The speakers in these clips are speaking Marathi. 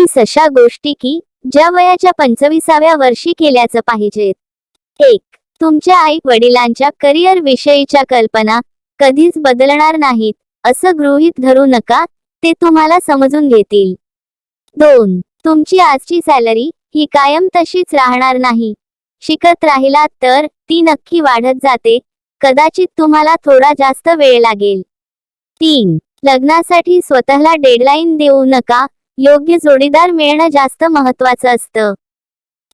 तीस अशा गोष्टी की ज्या वयाच्या पंचवीसाव्या वर्षी केल्याचं पाहिजेत एक तुमच्या आई वडिलांच्या करिअर विषयीच्या कल्पना कधीच बदलणार नाहीत असं गृहीत धरू नका ते तुम्हाला समजून घेतील. दोन तुमची आजची सॅलरी ही कायम तशीच राहणार नाही. शिकत राहिलात तर ती नक्की वाढत जाते कदाचित तुम्हाला थोडा जास्त वेळ लागेल. तीन लग्नासाठी स्वतःला डेडलाईन देऊ नका योग्य जोडीदार मिळणं जास्त महत्वाचं असतं.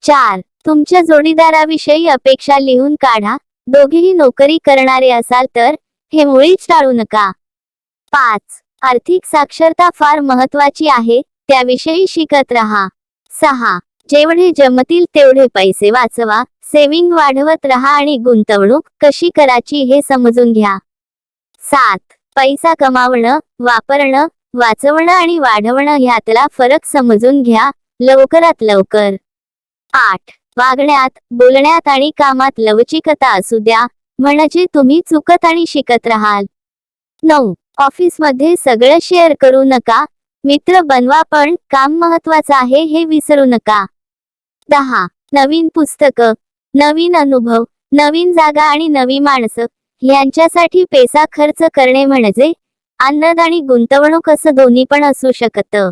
चार तुमच्या जोडीदाराविषयी अपेक्षा लिहून काढा. दोघेही नोकरी करणारे असाल तर हे मुळीच टाळू नका. पाच आर्थिक साक्षरता फार महत्वाची आहे त्याविषयी शिकत राहा. सहा जेवढे जमतील तेवढे पैसे वाचवा. सेविंग वाढवत राहा आणि गुंतवणूक कशी करायची हे समजून घ्या. सात पैसा कमावणं वापरणं वाचवणं आणि वाढवणं ह्यातला फरक समजून घ्या. लवकरात लवकर. आठ. वागण्यात बोलण्यात आणि कामात लवचिकता असू द्या. म्हणजे तुम्ही चुकत आणि शिकत राहाल. नऊ. ऑफिसमध्ये सगळं शेअर करू नका. मित्र बनवा पण काम महत्वाचं आहे हे विसरू नका. दहा. नवीन पुस्तकं नवीन अनुभव नवीन जागा आणि नवी माणसं. यांच्यासाठी पैसा खर्च करणे म्हणजे आनंद आणि गुंतवणूक असं दोन्ही पण असू शकतं.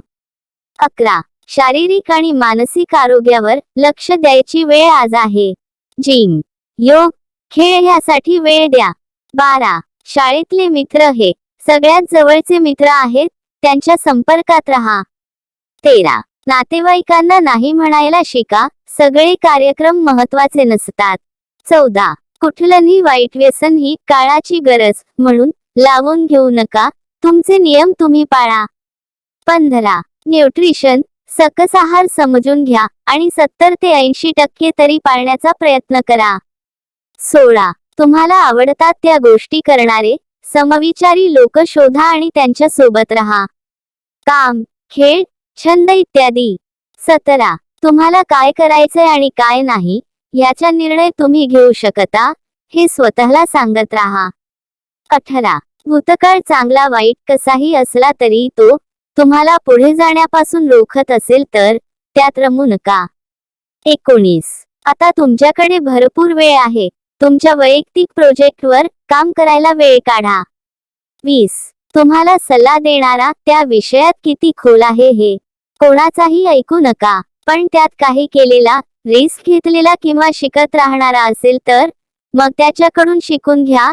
अकरा. शारीरिक आणि मानसिक आरोग्यावर लक्ष द्यायची वेळ आज आहे. जिम योग खेळ ह्यासाठी वेळ द्या. बारा. शाळेतले मित्र हे सगळ्यात जवळचे मित्र आहेत त्यांच्या संपर्कात राहा. तेरा. नातेवाईकांना नाही म्हणायला शिका सगळे कार्यक्रम महत्त्वाचे नसतात. चौदा. कुठलंही वाईट व्यसन ही काळाची गरज म्हणून लावून घेऊ नका. तुमचे नियम तुम्ही पाळा. पंधरा. न्यूट्रिशन सकस आहार समजून घ्या आणि सत्तर ते ऐंशी टक्के तरी पाळण्याचा प्रयत्न करा. सोळा. तुम्हाला आवडतात त्या गोष्टी करणारे समविचारी लोक शोधा आणि त्यांच्यासोबत राहा. काम खेळ छंद इत्यादी. सतरा. तुम्हाला काय करायचंय आणि काय नाही याचा निर्णय तुम्ही घेऊ शकता हे स्वतःला सांगत राहा. अठरा भूतकाळ चांगला वाईट कसाही असला तरी तो तुम्हाला पुढे जाण्यापासून रोखत असेल तर त्यात रमू नका. एकोणीस. आता तुमच्याकडे भरपूर वेळ आहे. तुमच्या वैयक्तिक प्रोजेक्टवर काम करायला वेळ काढा. वीस. तुम्हाला सल्ला देणारा त्या विषयात किती खोल आहे हे कोणाचाही ऐकू नका. पण त्यात काही केलेला रिस्क घेतलेला किंवा शिकत राहणारा असेल तर मग त्याच्याकडून शिकून घ्या.